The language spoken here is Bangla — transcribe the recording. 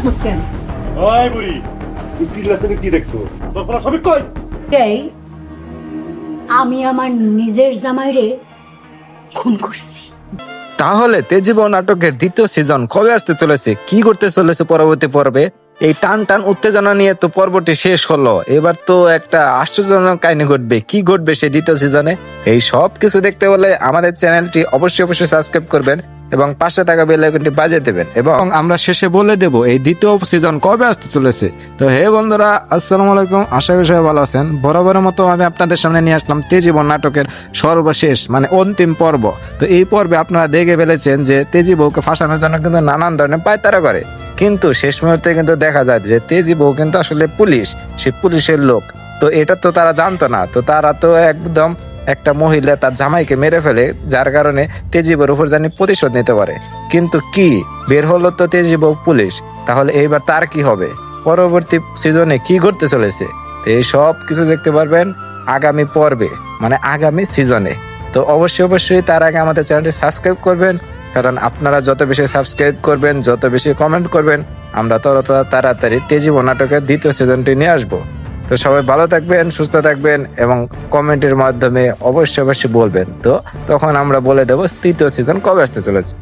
চিল্লাছিস কেন ওই বুড়ি তুই চিল্লাছিস কি দেখছ? তোর পড়া সবই কই? এই আমি আমার নিজের জামাইরে খুন করছি। তাহলে তেজীব নাটকের দ্বিতীয় সিজন কবে আসতে চলেছে? কি করতে চলেছে পরবর্তী পর্বে? এই টান টান উত্তেজনা নিয়ে তো পর্বটি শেষ হলো। এবার তো একটা আশ্চর্যজনক কাহিনী ঘটবে। কি ঘটবে সেই দ্বিতীয় সিজনে এই সব কিছু দেখতে হলে আমাদের চ্যানেলটি অবশ্যই অবশ্যই সাবস্ক্রাইব করবেন। এবং পাশে থাকা বেল আইকনটি বাজিয়ে দেবেন এবং আমরা শেষে বলে দেব, এই দ্বিতীয় সিজন কবে আসতে চলেছে? তো হে বন্ধুরা, আসসালামু আলাইকুম। আশা করি সবাই ভালো আছেন। বরাবরের মতো আমি আপনাদের সামনে নিয়ে আসলাম তেজীবন নাটকের সর্বশেষ মানে অন্তিম পর্ব। তো এই পর্বে আপনারা দেখে ফেলেছেন যে তেজি বউকে ফাঁসানোর জন্য কিন্তু নানান ধরনের পায়তারা করে। কিন্তু শেষ মুহূর্তে কিন্তু দেখা যায় যে তেজি বউ কিন্তু আসলে পুলিশ, সে পুলিশের লোক। তো এটা তো তারা জানতো না। তো তারা তো একদম একটা মহিলা তার জামাইকে মেরে ফেলে, যার কারণে তেজিবের উপর জানি প্রতিশোধ নিতে পারে। কিন্তু কি? বের হলো তো তেজিব পুলিশ। তাহলে এইবার তার কি হবে? পরবর্তী সিজনে কি ঘটতে চলেছে? তো এই সব কিছু দেখতে পারবেন আগামী পর্বে মানে আগামী সিজনে। তো অবশ্যই অবশ্যই তার আগে আমাদের চ্যানেলটি সাবস্ক্রাইব করবেন, কারণ আপনারা যত বেশি সাবস্ক্রাইব করবেন, যত বেশি কমেন্ট করবেন, আমরা তত তাড়াতাড়ি তেজিব নাটকের দ্বিতীয় সিজনটি নিয়ে আসব। তো সবাই ভালো থাকবেন, সুস্থ থাকবেন এবং কমেন্টের মাধ্যমে অবশ্যই অবশ্যই বলবেন। তো তখন আমরা বলে দেবো তৃতীয় সিজন কবে আসতে চলেছে?